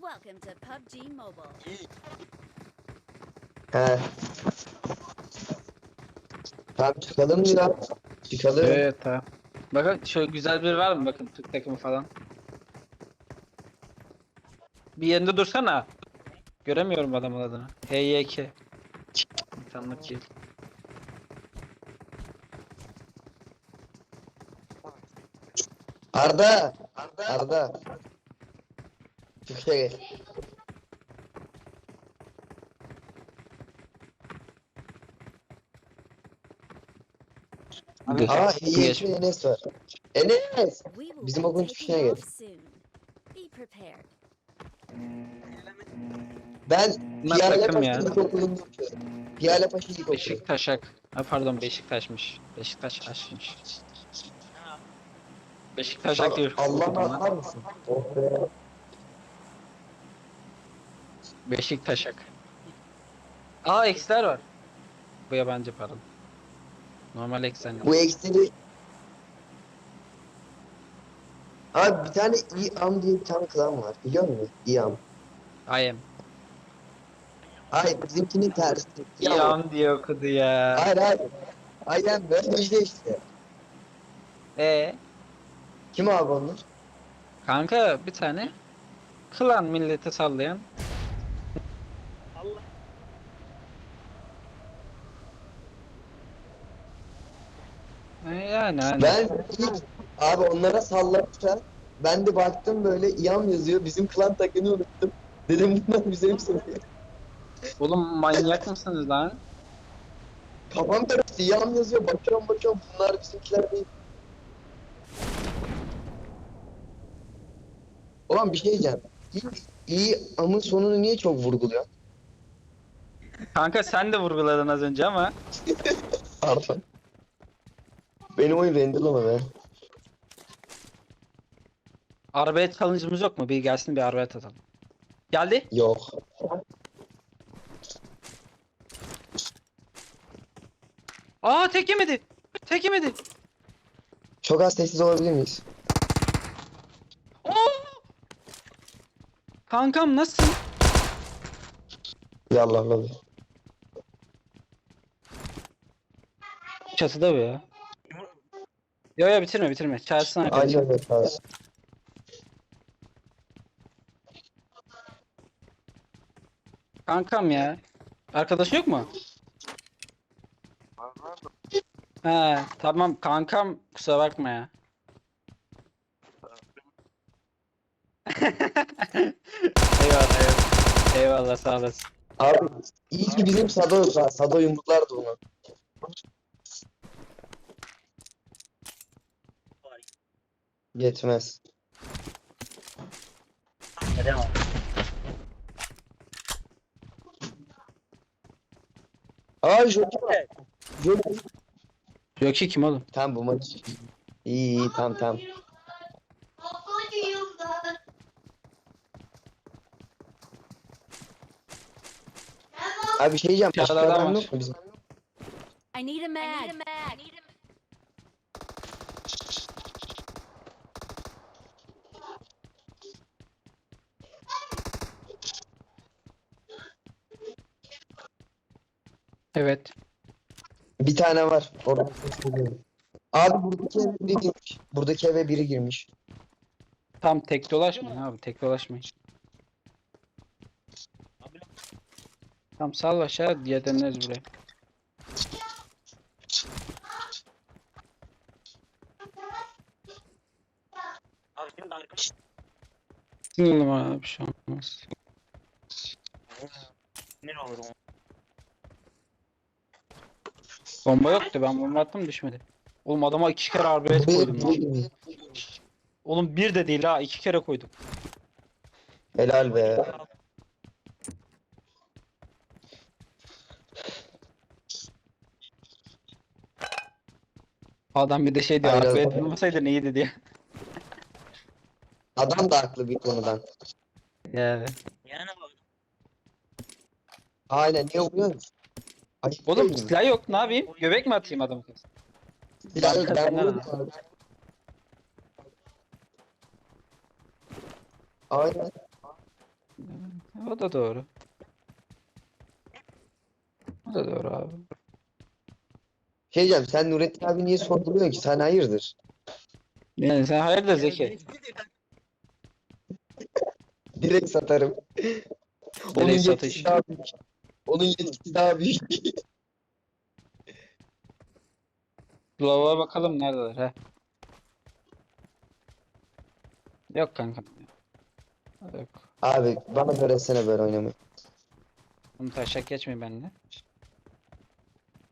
Welcome to PUBG Mobile. He. Tamam çıkalım mı lan? Çıkalım. Evet tamam. Bakın şöyle güzel bir var mı bakın Türk takımı falan. Bir yerinde dursana. Göremiyorum adamın adını. HYK. İnsanlık değil. Arda. Arda. Çıkışa Dur. Aa bir Enes var. Enes. Bizim okulun çıkışına gel. Ben Bunlar Piyale takım Paşa ya. Okuyorum. Piyale Paşa İlkokulu. Beşiktaşak. Ha pardon Beşiktaş'mış. Beşiktaş aşmış. Beşiktaşak diyor. Allah'ına atar mısın? Oh be. Beşiktaşak. Aa eksiler var. Bu yabancı pardon. Normal eksen. Bu eksili... Abi bir tane İam diye bir tane klan var. Biliyor musun? İam. I am. Hayır bizimkinin tersi. İam. Diye okudu ya. Hayır hayır. Aynen böyle şey işte. E Kim abi onlar? kanka bir tane klan millete sallayan. Yani hani. Ben ilk abi onlara sallamışlar. Ben de baktım böyle İam yazıyor. Bizim klan takını unuttum. Dedim bunlar bize mi soruyor? Oğlum manyak mısınız lan? Kafam karıştı. İam yazıyor. Bakıyorum bakıyorum. Bunlar bizimkiler değil. Ulan bir şey diyeceğim. İyi, iyi amın sonunu niye çok vurguluyor? Kanka sen de vurguladın az önce ama. Pardon. Benim oyun renderlama be. Arabaya challenge'ımız yok mu? Bir gelsin bir arabaya atalım. Geldi. Yok. Aa tek yemedi. Tek yemedi. Çok az sessiz olabilir miyiz? Oo! Kankam nasıl? Yallah abi. Çatıda bu ya. Yo yo bitirme bitirme. Çağırsana arkadaşım. Aynen öyle. Kankam ya. Arkadaşın yok mu? He tamam kankam kusura bakma ya. eyvallah eyvallah. Eyvallah sağ olasın. Abi iyi ki bizim Sado. Sado yumruklardı bunu. Yetmez. Aa Joker. Joker. Joki kim oğlum? Tamam bu maç. İyi iyi tamam tamam. Abi bir şey diyeceğim. Dışarıda adam yok mu bizim? I need a mag. Evet. Bir tane var. Oradan sesleniyorum. Abi buradaki eve biri girmiş. Buradaki eve biri girmiş. Tam tek dolaşmayın abi tek dolaşmayın. Tam sal aşağı diye deneriz buraya. Sinirlim abi bir şey olmaz. Ne olur o? Bomba yoktu ben bomba attım düşmedi. Oğlum adama iki kere Buraya koydum lan. Oğlum bir de değil ha iki kere koydum. Helal be. Adam bir de şey diyor Aynen. olmasaydı neydi diye. Adam da haklı bir konudan. Yani. Yani bak. Aynen niye musun? Ayıp Oğlum değil mi? silah yok ne yapayım? Göbek mi atayım adamı? Silah yok ben Arkasına. vururum. Aynen. O da doğru. O da doğru abi. Şey diyeceğim sen Nurettin abi niye sorguluyorsun ki? Sen hayırdır? Yani sen hayırdır Zeki? Direkt satarım. Onun Direkt satış. daha büyük. Onun yetkisi daha büyük. Lava bakalım neredeler he. Yok kanka. Yok. Abi bana öğretsene böyle oynamayı. Bunu taşak geçmeyin benimle.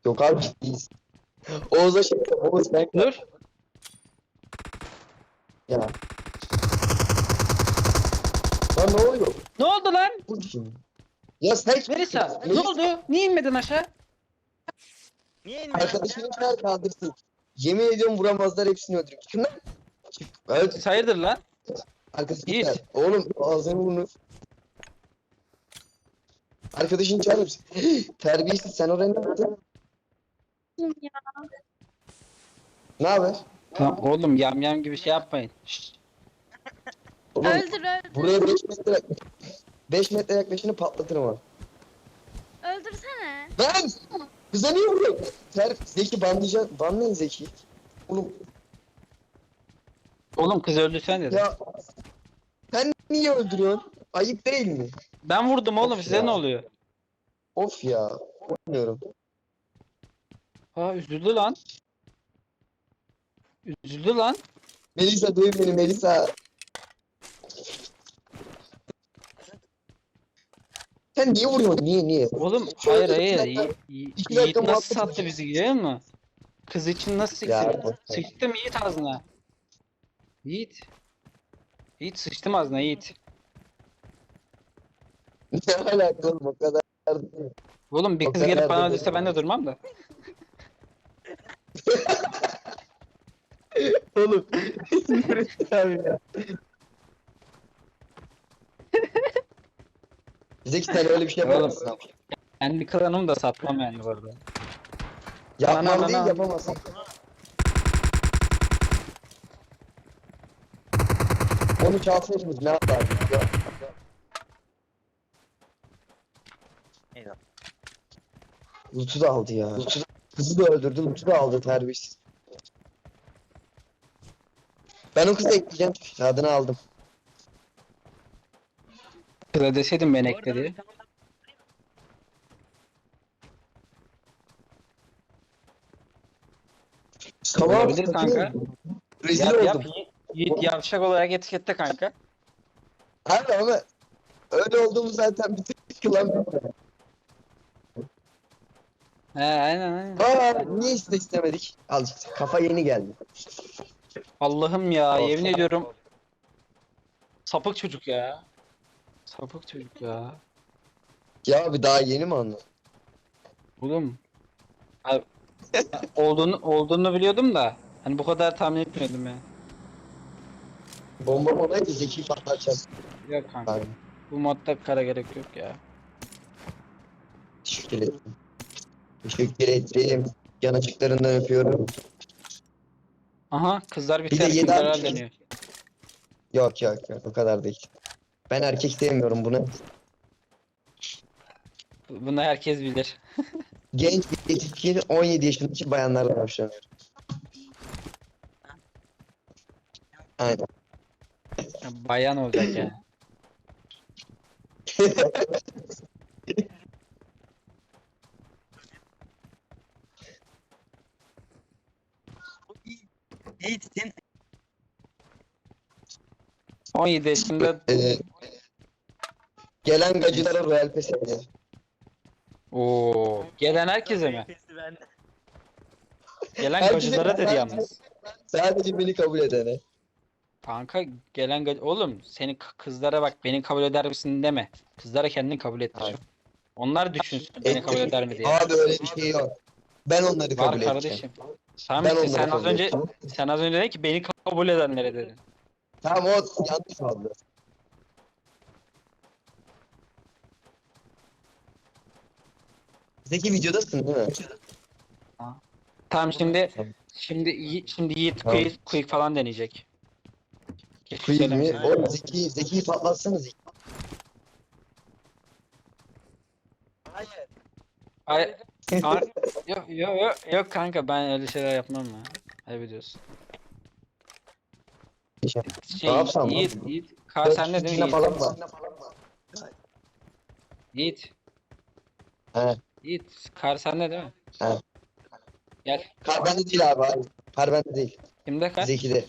Yok abi ciddiyiz. Oğuz'a şey Oğuz ben Dur. ya. Lan ne oluyor? Ne oldu lan? Bu kim? Ya sen Melisa ne oldu? Niye inmedin aşağı? Niye inmiyor? Arkadaşını çağır kaldırsın. Yemin ediyorum vuramazlar hepsini öldürür. Çıkın lan. Evet. Hayırdır lan? Arkadaşını Yiğit. çağır. Oğlum ağzını bunu. Arkadaşını çağır mısın? Terbiyesiz sen oraya ne yaptın? Ne haber? Tamam oğlum yam yam gibi şey yapmayın. Oğlum Öldür öldür. buraya 5 metre 5 metre yaklaşını patlatırım ha. Öldürsene. Lan! Kıza niye vuruyor? Ter Zeki banlayacak. Banlayın Zeki. Oğlum Oğlum kız öldürsen dedi. ya sen niye öldürüyorsun? Ayıp değil mi? Ben vurdum oğlum size Ya. ne oluyor? Of ya. Bilmiyorum. Ha üzüldü lan. Üzüldü lan. Melisa duy beni Melisa. Sen niye vuruyorsun? Niye niye? Oğlum hayır hayır. dakika- Yi- Yi- iki Yiğit dakika nasıl muhabbet sattı bizi biliyor musun? Kız için nasıl Ya, sıktım? boş ver. Sıçtım Yiğit ağzına. Yiğit. Yiğit sıçtım ağzına Yiğit. Ne alaka oğlum o kadar. Oğlum bir O kız kadar gelip da bana öldürse ben de durmam da. Oğlum. abi ya. Zeki sen öyle bir şey yapamazsın. ama. Kendi klanımı da satmam yani bu arada. Yapmam Ana, değil ana. yapamazsın. Onu çalsaydınız ne yapardınız ya? Eyvah. Lut'u da aldı ya. Lut'u da, kızı da öldürdü, Lut'u da aldı terbiyesiz. Ben o kızı ekleyeceğim. Adını aldım. Kıza deseydim beni ekle diye. Tamam, Olabilir kanka. Rezil Yap yap. oldum. Yiğit, yavşak olarak etikette kanka. Abi ama öyle olduğumu zaten bütün kılan bilmiyor. He aynen aynen. Aa niye işte istemedik? Al işte kafa yeni geldi. Allah'ım ya yemin ediyorum. Sapık çocuk ya. Sapık çocuk ya. Ya abi daha yeni mi anladın? Oğlum. Abi, olduğunu olduğunu biliyordum da hani bu kadar tahmin etmiyordum ya. Bomba olaydı zeki patlatacağım. Yok kanka. Abi Bu modda kara gerek yok ya. teşekkür ederim. Teşekkür ederim. Yanacıklarından öpüyorum. Aha kızlar bir Bir de tane yedi kızlar altmış- deniyor. Yok yok yok o kadar değil. Ben erkek sevmiyorum bunu. Bunu herkes bilir. Genç bir yetişkin 17 yaşındaki bayanlardan hoşlanıyorum. Aynen. Bayan olacak yani. Yiğit sen 17 yaşında Ee, gelen gacılara Royal Pass ediyor. Oo, gelen herkese mi? Ben Gelen Herkese- gacılara dedi yalnız. Sadece beni kabul edene. Kanka gelen gacı... Oğlum seni k- kızlara bak beni kabul eder misin deme. Kızlara kendini kabul ettir. Hayır. Onlar düşünsün beni kabul eder mi diye. Abi öyle bir şey yok. Ben onları kabul Var edeceğim. kardeşim. Tamam Ben işte onları sen az kabul önce edeceğim. sen az önce dedin ki beni kabul edenlere dedin. Tamam o yanlış oldu. Zeki videodasın değil mi? Tamam şimdi Tamam. şimdi Yi- şimdi Yiğit Tamam. quiz, quick falan deneyecek. Keşke mi? söylemeseydin. Oğlum Zeki, Zeki'yi Zeki. Hayır. Hayır. Yok, yok, yok, yok kanka ben öyle şeyler yapmam ya. Ayıp ediyorsun. Şey, Ne yapsam Yiğit, lan? Yiğit. Kar sende değil mi Yiğit? falan var. Yiğit. He. Yiğit. Kar sende değil mi? He. Gel. Kar bende değil abi. abi. Kar bende değil. Kimde kar? Zeki'de.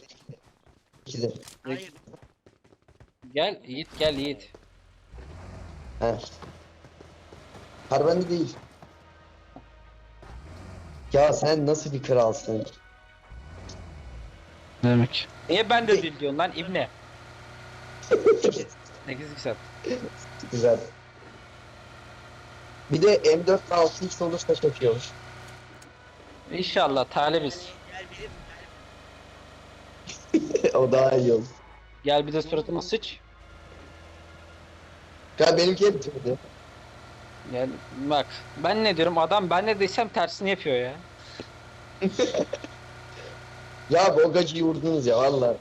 Zeki'de. Hayır. Gel Yiğit gel Yiğit. He. Kar bende değil. Ya sen nasıl bir kralsın? Ne demek? Niye ben de değil diyorsun lan ibne? 8 saat. Güzel. Bir de M4 ile 6x olursa çok iyi olur. İnşallah talibiz. O daha iyi olur. Gel bir de suratıma sıç. Ya benimki hep bitirdi. Gel bak ben ne diyorum adam ben ne desem tersini yapıyor ya. Ya Bogacı'yı vurdunuz ya valla.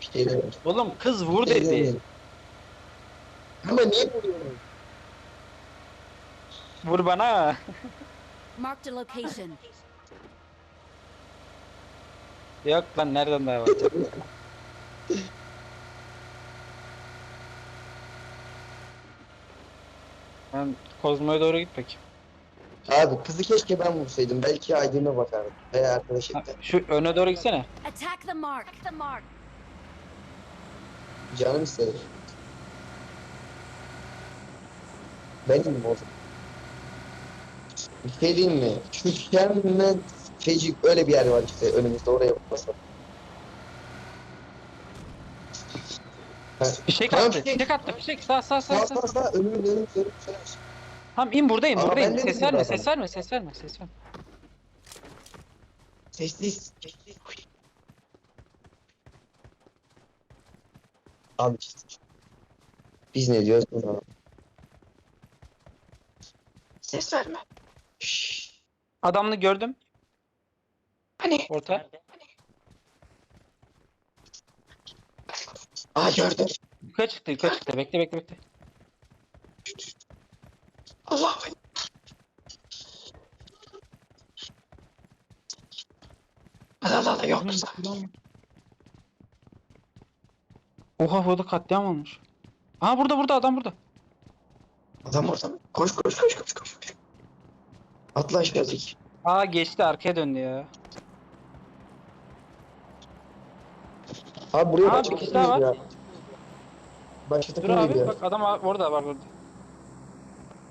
Bir şey demiyorum. Oğlum kız vur Bir şey dedi. demiyorum. Ama niye vuruyorsun? Vur bana. Marked a location. Yok lan nereden daha bakacak? Ben Kozmo'ya doğru git bakayım. Abi kızı keşke ben vursaydım. Belki Aydın'a bakardım. Veya arkadaş Ha, etti. şu öne doğru gitsene. Attack the mark. The mark. Canım istedi. Benim mi o zaman? Bir şey diyeyim mi? Şu Şermen feci öyle bir yer var işte önümüzde oraya basalım. Ha, Fişek Tamam, attı. fişek. Fişek attı. Fişek sağ sağ sağ Sağ sağ. sağ sağ önümüz önümüz önümüz. Tamam in buradayım Aa, buradayım. ben de Ses verme ses verme ses verme ses verme. Sessiz. Sessiz. Al işte. Biz ne diyoruz buna? Ses verme. Şşş. Adamını gördüm. Hani? Orta. Nerede? Aa gördüm. Yukarı çıktı yukarı çıktı. Bekle bekle bekle. Allah Allah Allah yok. Oha burada katliam olmuş. Aa burada burada adam burada. Adam orada mı? Koş koş koş koş koş. Atla aşağı. Aa geçti arkaya döndü ya. Abi buraya Aa, başka bir kişi daha var. Başka Dur takım abi geliyor. bak adam orada var burada.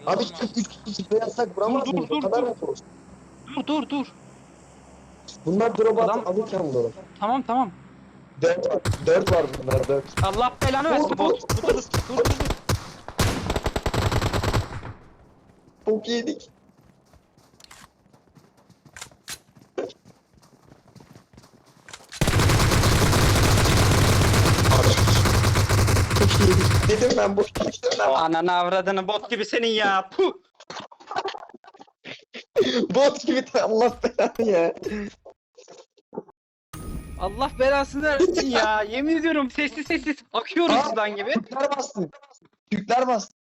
Abi çıkıp 3 kişi sprey atsak vuramaz Dur, mıyız? dur, O kadar dur. mı olsun? Dur dur dur. Bunlar drop Adam- alırken vuralım. Tamam tamam. 4 var. 4 var bunlar 4. Allah belanı versin Dur, bot. dur, Dur dur dur dur. dur. Çok yedik. Çok. Dedim ben dedim ben. Ananı avradını bot gibi senin ya. Puh. Bot gibi de Allah belanı ya. Allah belasını versin ya. Yemin ediyorum sessiz sessiz akıyoruz Aa. sudan gibi. Türkler bastı. Türkler bastı.